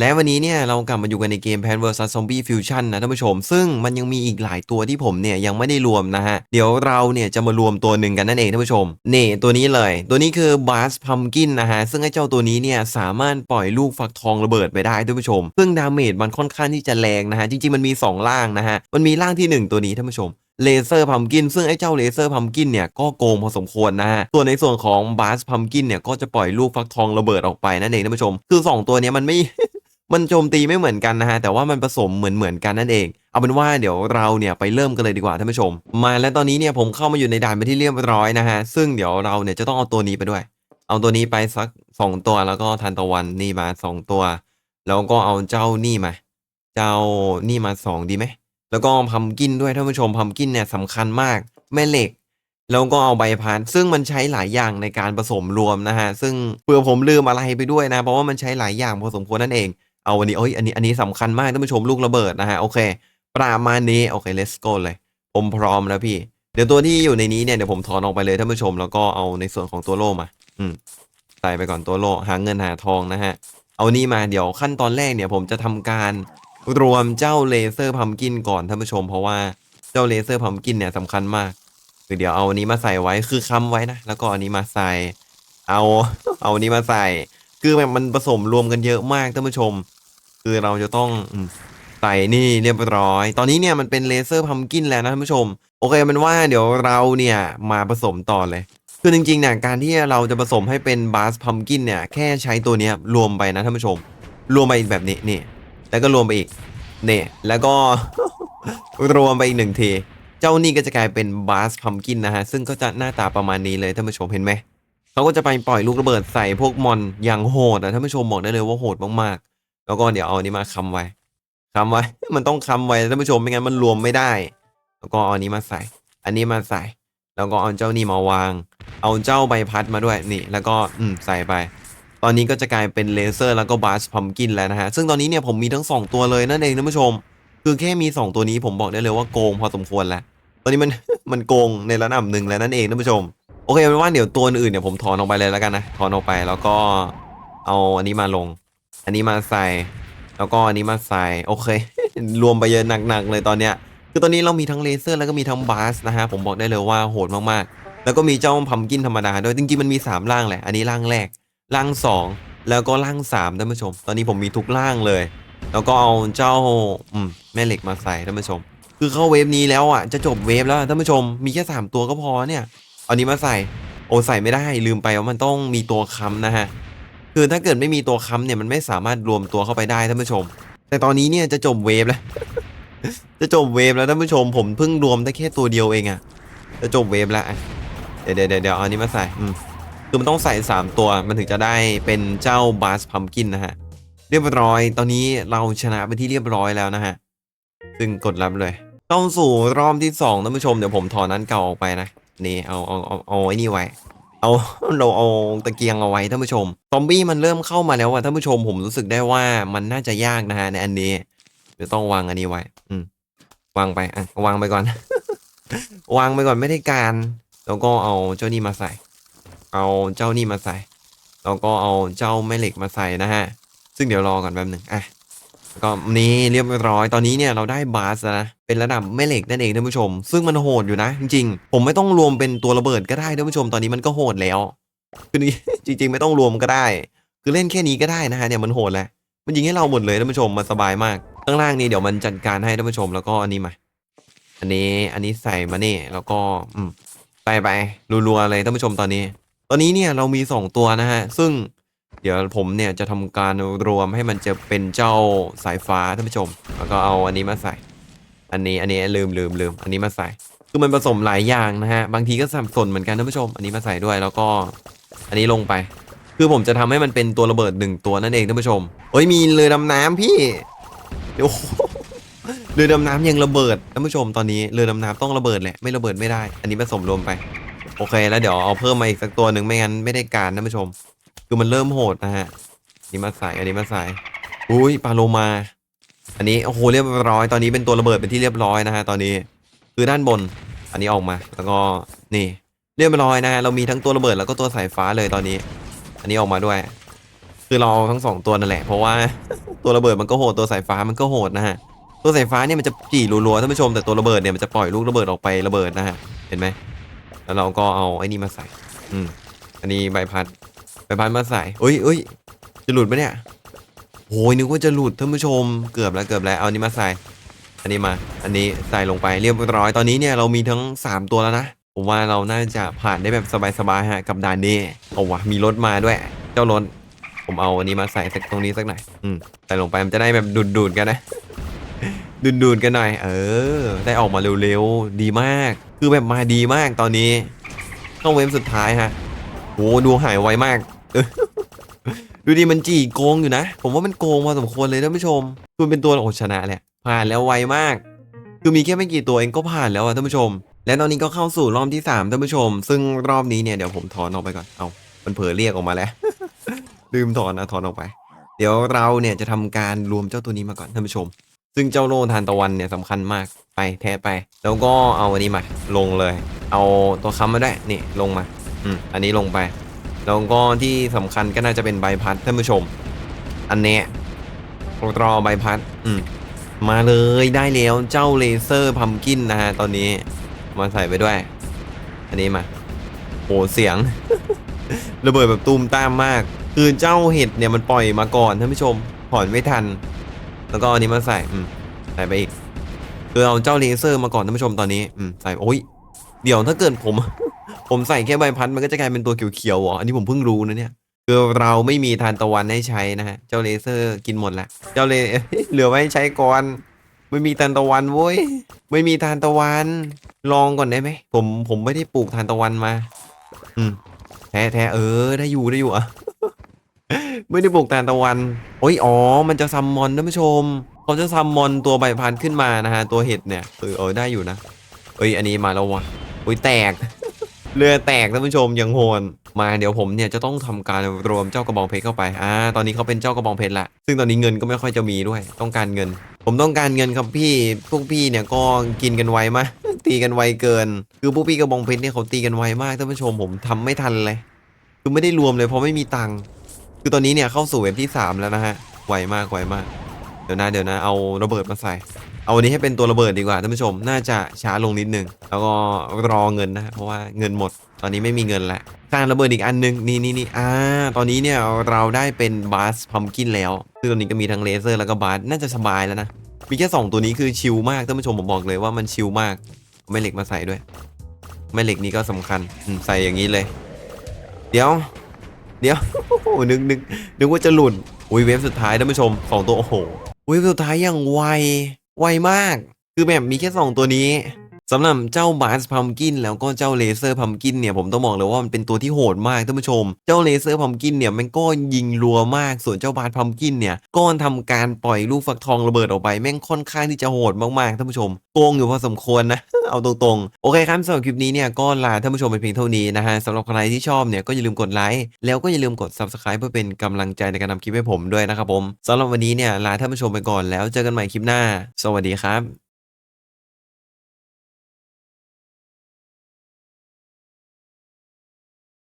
และวันนี้เนี่ยเรากลับมาอยู่กันในเกม Plant vs Zombie Fusion นะท่านผู้ชม ซึ่งมันยังมีอีกหลายตัวที่ผมเนี่ยยังไม่ได้รวมนะฮะ เดี๋ยวเราเนี่ยจะมารวมตัวหนึ่งกันนั่นเองท่านผู้ชม นี่ตัวนี้เลย ตัวนี้คือ Bass Pumpkin นะฮะ ซึ่งไอ้เจ้าตัวนี้เนี่ยสามารถปล่อยลูกฟักทองระเบิดไปได้ท่านผู้ชม ซึ่งดาเมจมันค่อนข้างที่จะแรงนะฮะ จริงๆมันมีสองร่างนะฮะ มันมีร่างที่หนึ่งตัวนี้ท่านผู้ชมเลเซอร์พัมกินซึ่งไอ้เจ้าเลเซอร์พัมกินเนี่ยก็โกงพอสมควรนะฮะ ส่วนในส่วนของบาสพัมกินเนี่ยก็จะปล่อยลูกฟักทองระเบิดออกไปนั่นเองท่านผู้ชม คือ 2 ตัวนี้มันไม่ มันโจมตีไม่เหมือนกันนะฮะแต่ว่ามันผสมเหมือนเหมือนกันนั่นเอง เอาเป็นว่าเดี๋ยวเราเนี่ยไปเริ่มกันเลยดีกว่าท่านผู้ชม มาแล้วตอนนี้เนี่ยผมเข้ามาอยู่ในด่านไปที่เรียบร้อยนะฮะซึ่งเดี๋ยวเราเนี่ยจะต้องเอาตัวนี้ไปด้วย เอาตัวนี้ไปสัก 2 ตัวแล้วก็ทันตะวันนี่มา 2 ตัว แล้วก็เอาเจ้านี่มา เจ้านี่มา 2 ดีไหมแล้วก็พัมกินด้วยท่านผู้ชมพัมกินเนี่ยสำคัญมากแม่เหล็กแล้วก็เอาใบพัดซึ่งมันใช้หลายอย่างในการผสมรวมนะฮะซึ่งเผื่อผมลืมอะไรไปด้วยนะ เพราะว่ามันใช้หลายอย่างพอสมควรนั่นเอง เอาวันนี้เอ้ยอันนี้อันนี้สำคัญมากท่านผู้ชมลูกระเบิดนะฮะโอเค ประมาณนี้โอเค let's go เลย ผมพร้อมแล้วพี่ เดี๋ยวตัวที่อยู่ในนี้เนี่ยเดี๋ยวผมถอนออกไปเลยท่านผู้ชมแล้วก็เอาในส่วนของตัวโล่มา อืมใส่ไปก่อนตัวโล่หาเงินหาทองนะฮะ เอานี่มาเดี๋ยวขั้นตอนแรกเนี่ยผมจะทำการรวมเจ้าเลเซอร์พัมกินก่อนท่านผู้ชม เพราะว่าเจ้าเลเซอร์พัมกินเนี่ยสำคัญมากคือเดี๋ยวเอาอันนี้มาใส่ไว้คือค้ำไว้นะแล้วก็อันนี้มาใส่ เอาเอาอันนี้มาใส่ คือแบบมันผสมรวมกันเยอะมากท่านผู้ชม คือเราจะต้องใส่นี่เรียบร้อย ตอนนี้เนี่ยมันเป็นเลเซอร์พัมกินแล้วนะท่านผู้ชม โอเคเป็นว่าเดี๋ยวเราเนี่ยมาผสมต่อเลย คือจริงๆเนี่ยการที่เราจะผสมให้เป็นบาสพัมกินเนี่ยแค่ใช้ตัวเนี้ยรวมไปนะท่านผู้ชม รวมไปแบบนี้นี่แล้วก็รวมไปอีกเนี่ยแล้วก็รวมไปอีกหนึ่งทีเจ้านี่ก็จะกลายเป็นบาสพัมกินนะฮะ ซึ่งก็จะหน้าตาประมาณนี้เลยท่านผู้ชมเห็นไหมเขาก็จะไปปล่อยลูกระเบิดใส่พวกมอนอย่างโหดอะท่านผู้ชมบอกได้เลยว่าโหดมากๆ แล้วก็เดี๋ยวเอาอันนี้มาค้ำไว้ค้ำไว้ มันต้องค้ำไว้ท่านผู้ชมไม่งั้นมันรวมไม่ได้ แล้วก็เอาอันนี้มาใส่ อันนี้มาใส่ แล้วก็เอาเจ้านี่มาวาง เอาเจ้าใบพัดมาด้วยนี่ แล้วก็อืมใส่ไป ตอนนี้ก็จะกลายเป็นเลเซอร์แล้วก็บาสพัมกินแล้วนะฮะ ซึ่งตอนนี้เนี่ยผมมีทั้ง 2 ตัวเลยนั่นเองท่านผู้ชม คือแค่มี 2 ตัวนี้ผมบอกได้เลยว่าโกงพอสมควรแล้ว ตอนนี้มันมันโกงในระดับหนึ่งแล้วนั่นเองท่านผู้ชม โอเคเป็นว่าเดี๋ยวตัวอื่นเนี่ยผมถอนออกไปเลยแล้วกันนะ ถอนออกไปแล้วก็เอาอันนี้มาลง อันนี้มาใส่แล้วก็อันนี้มาใส่โอเค รวมไปเยอะหนักๆเลยตอนเนี้ยคือตอนนี้เรามีทั้งเลเซอร์แล้วก็มีทั้งบาสนะฮะผมบอกได้เลยว่าโหดมากๆ แล้วก็มีเจ้าพัมกินธรรมดาด้วยจริงๆมันมี 3 ร่างแหละอันนี้ร่างแรกร่าง 2 แล้วก็ร่าง3ท่านผู้ชม ตอนนี้ผมมีทุกร่างเลย แล้วก็เอาเจ้าอืมแม่เหล็กมาใส่ท่านผู้ชม คือเข้าเวฟนี้แล้วอะจะจบเวฟแล้วท่านผู้ชมมีแค่สามตัวก็พอเนี่ยเอานี้มาใส่โอ้ใส่ไม่ได้ลืมไปว่ามันต้องมีตัวค้ำนะฮะ คือถ้าเกิดไม่มีตัวค้ำเนี่ยมันไม่สามารถรวมตัวเข้าไปได้ท่านผู้ชม แต่ตอนนี้เนี่ยจะจบเวฟแล้ว จะจบเวฟแล้วท่านผู้ชม ผมเพิ่งรวมได้แค่ตัวเดียวเองอะจะจบเวฟแล้วเดี๋ยวเดี๋ยวเดี๋ยวเอาอันนี้มาใส่อืมคือมันต้องใส่สามตัวมันถึงจะได้เป็นเจ้าบาสพัมกินนะฮะ เรียบร้อย ตอนนี้เราชนะไปนที่เรียบร้อยแล้วนะฮะ ซึ่งกดรับเลยต้องสู่รอบที่สองท่านผู้ชมเดี๋ยวผมถอนนั้นเก่าออกไปนะนี่เอาเอาเอาเอาไอ้นี่ไว้ เอาเราเอาตะเกียงเอาไว้ท่านผู้ชมซอมบี้มันเริ่มเข้ามาแล้วอะท่านผู้ชมผมรู้สึกได้ว่ามันน่าจะยากนะฮะในอันนี้เดี๋ยวต้องวางอันนี้ไว้ อืมวางไปอะวางไปก่อน วางไปก่อนไม่ได้การ แล้วก็เอาเจ้านี่มาใส่ เอาเจ้านี่มาใส่ แล้วก็เอาเจ้าแม่เหล็กมาใส่นะฮะ ซึ่งเดี๋ยวรอก่อนแป๊บหนึ่งอะ ก็นี่เรียบร้อยตอนนี้เนี่ยเราได้บาสนะเป็นระดับแม่เหล็กนั่นเองท่านผู้ชม ซึ่งมันโหดอยู่นะ จริงๆ ผมไม่ต้องรวมเป็นตัวระเบิดก็ได้ท่านผู้ชมตอนนี้มันก็โหดแล้วคือนี่จริง ๆ ไม่ต้องรวมก็ได้ คือเล่นแค่นี้ก็ได้นะฮะเนี่ยมันโหดแล้วมันยิงให้เราหมดเลยท่านผู้ชมมันสบายมากข้างล่างนี่เดี๋ยวมันจัดการให้ท่านผู้ชมแล้วก็อันนี้มา อันนี้อันนี้ใส่มานี่แล้วก็อืมไปไปรัวๆเลยท่านผู้ชมตอนนี้ ตอนนี้เนี่ยเรามีสองตัวนะฮะซึ่ง เดี๋ยวผมเนี่ยจะทำการรวมให้มันจะเป็นเจ้าสายฟ้าท่านผู้ชม แล้วก็เอาอันนี้มาใส่ อันนี้อันนี้ลืมลืมลืมอันนี้มาใส่ คือมันผสมหลายอย่างนะฮะ บางทีก็สับสนเหมือนกันท่านผู้ชม อันนี้มาใส่ด้วยแล้วก็ อันนี้ลงไป คือผมจะทำให้มันเป็นตัวระเบิดหนึ่งตัวนั่นเองท่านผู้ชมเอ้ยมีเรือดำน้ำพี่เดี๋ยวเรือดำน้ำยังระเบิดท่านผู้ชมตอนนี้เรือดำน้ำต้องระเบิดแหละไม่ระเบิดไม่ได้ อันนี้ผสมรวมไป โอเค แล้วเดี๋ยวเอาเพิ่มมาอีกสักตัวหนึ่งไม่งั้นไม่ได้การท่านผู้ชม คือมันเริ่มโหดนะฮะอันนี้มาใส่อันนี้มาใส่อุ้ยปลาโลมา อันนี้โอ้โหเรียบร้อยตอนนี้เป็นตัวระเบิดเป็นที่เรียบร้อยนะฮะตอนนี้คือด้านบนอันนี้ออกมา แล้วก็นี่ เรียบร้อยนะฮะเรามีทั้งตัวระเบิดแล้วก็ตัวสายฟ้าเลยตอนนี้ อันนี้ออกมาด้วย คือเราเอาทั้งสองตัวนั่นแหละ เพราะว่าตัวระเบิดมันก็โหดตัวสายฟ้ามันก็โหดนะฮะตัวสายฟ้าเนี่ยมันจะจี่รัวๆท่านผู้ชมแต่ตัวระเบิดเนี่ยมันจะปล่อยลูกระเบิดออกไประเบิดนะฮะเห็นไหมแล้วเราก็เอาไอ้นี่มาใส่ อืมอันนี้ใบพัด ใบพัดมาใส่เอ้ยเอ้ยจะหลุดไหมเนี่ยโอ้ยนึกว่าจะหลุดท่านผู้ชมเกือบแล้วเกือบแล้วเอาอันนี้มาใส่ อันนี้มา อันนี้ใส่ลงไปเรียบร้อยตอนนี้เนี่ยเรามีทั้ง 3 ตัวแล้วนะผมว่าเราน่าจะผ่านได้แบบสบายๆฮะกับด่านนี้เอาวะมีรถมาด้วย เจ้ารถผมเอาอันนี้มาใส่สักตรงนี้สักหน่อยอืมใส่ลงไปมันจะได้แบบดูดๆกันนะดูดๆกันหน่อย เออ ได้ออกมาเร็วๆดีมาก คือแบบมาดีมากตอนนี้เข้าเวฟสุดท้ายฮะ โหดูหายไวมาก ดูดิมันจีโกงอยู่นะ ผมว่ามันโกงพอสมควรเลยท่านผู้ชมคุณเป็นตัวโอ้ชนะแหละ ผ่านแล้วไวมาก คือมีแค่ไม่กี่ตัวเองก็ผ่านแล้วอะท่านผู้ชม และตอนนี้ก็เข้าสู่รอบที่3ท่านผู้ชม ซึ่งรอบนี้เนี่ยเดี๋ยวผมถอนออกไปก่อน เอามันเผลอเรียกออกมาแล้ว ลืมถอนนะถอนออกไป เดี๋ยวเราเนี่ยจะทำการรวมเจ้าตัวนี้มาก่อนท่านผู้ชม ซึ่งเจ้าโลทานตะวันเนี่ยสำคัญมาก ไปแท้ไป แล้วก็เอาอันนี้มา ลงเลย เอาตัวค้ำมาได้ นี่ลงมา อืมอันนี้ลงไป แล้วก็ที่สำคัญก็น่าจะเป็นใบพัดท่านผู้ชม อันเนี้ยรอใบพัด อืมมาเลยได้แล้วเจ้าเลเซอร์พัมกินนะฮะ ตอนนี้มาใส่ไปด้วย อันนี้มาโหเสียง ระเบิดแบบตูมต้ามมาก คือเจ้าเห็ดเนี่ยมันปล่อยมาก่อนท่านผู้ชมถอนไม่ทัน แล้วก็อันนี้มาใส่อืมใส่ไปอีกคือเอาเจ้าเลเซอร์มาก่อนท่านผู้ชมตอนนี้อืมใส่โอ้ยเดี๋ยวถ้าเกิดผม ผมใส่แค่ใบพัดมันก็จะกลายเป็นตัวเขียวๆเหรออันนี้ผมเพิ่งรู้นะเนี่ยคือเราไม่มีทานตะวันให้ใช้นะฮะเจ้าเลเซอร์กินหมดละเจ้าเลเหลือไว้ใช้ก่อนไม่มีทานตะวันเว้ยไม่มีทานตะวัน ลองก่อนได้ไหมผมผมไม่ได้ปลูกทานตะวันมา อืมแท้แท้เออ ได้อยู่ได้อยู่อะไม่ได้ปลูกทานตะวันโอ้ยอ๋อ มันจะซัมมอนท่านผู้ชมเขาจะซัมมอนตัวใบพันธุ์ขึ้นมานะฮะตัวเห็ดเนี่ยเออเออได้อยู่นะเอ้ยอันนี้มาแล้ววะโอ้ยแตก เรือแตกท่านผู้ชมยังโหนมาเดี๋ยวผมเนี่ยจะต้องทำการรวมเจ้ากระบองเพชรเข้าไปอ่าตอนนี้เขาเป็นเจ้ากระบองเพชรละซึ่งตอนนี้เงินก็ไม่ค่อยจะมีด้วยต้องการเงิน ผมต้องการเงินครับพี่พวกพี่เนี่ยก็กินกันไวมากตีกันไวเกิน คือพวกพี่กระบองเพชรเนี่ยเขาตีกันไวมากท่านผู้ชมผมทำไม่ทันเลย คือไม่ได้รวมเลยเพราะไม่มีตังค์คือตอนนี้เนี่ยเข้าสู่เว็บที่สามแล้วนะฮะไวมากไวมากเดี๋ยวนะเดี๋ยวนะเอาระเบิดมาใส่ เอาอันนี้ให้เป็นตัวระเบิดดีกว่าท่านผู้ชม น่าจะช้าลงนิดนึง แล้วก็รอเงินนะ เพราะว่าเงินหมด ตอนนี้ไม่มีเงินแล้วสร้างระเบิดอีกอันนึง นี่นี่นี่อ่า ตอนนี้เนี่ยเราได้เป็นบาสพัมกินแล้ว ซึ่งตอนนี้ก็มีทั้งเลเซอร์แล้วก็บาส น่าจะสบายแล้วนะ มีแค่ 2 ตัวนี้คือชิลมากท่านผู้ชมผมบอกเลยว่ามันชิลมากเอาแม่เหล็กมาใส่ด้วยแม่เหล็กนี้ก็สำคัญใส่อย่างนี้เลย เดี๋ยว เดี๋ยวนึกนึกนึกว่าจะหลุด อุ้ยเวฟสุดท้ายท่านผู้ชมสองตัวโอ้โหเวฟสุดท้ายอย่างไว ไวมาก คือแบบมีแค่สองตัวนี้ สำหรับเจ้าบาสพัมกินแล้วก็เจ้าเลเซอร์พัมกินเนี่ยผมต้องบอกเลยว่ามันเป็นตัวที่โหดมากท่านผู้ชม เจ้าเลเซอร์พัมกินเนี่ยมันก็ยิงรัวมากส่วนเจ้าบาสพัมกินเนี่ยก็ทำการปล่อยลูกฟักทองระเบิดออกไปแม่งค่อนข้างที่จะโหดมากๆท่านผู้ชมโกงอยู่พอสมควรนะเอาตรงๆ โอเคครับสำหรับคลิปนี้เนี่ยก็ลาท่านผู้ชมไปเพียงเท่านี้นะฮะสำหรับใครที่ชอบเนี่ยก็อย่าลืมกดไลค์แล้วก็อย่าลืมกด subscribe เพื่อเป็นกำลังใจในการทำคลิปให้ผมด้วยนะครับผมสำหรับวันนี้เนี่ยลาท่านผู้ชมไปก่อนแล้วเจอกันใหม่คลิปหน้า สวัสดีครับ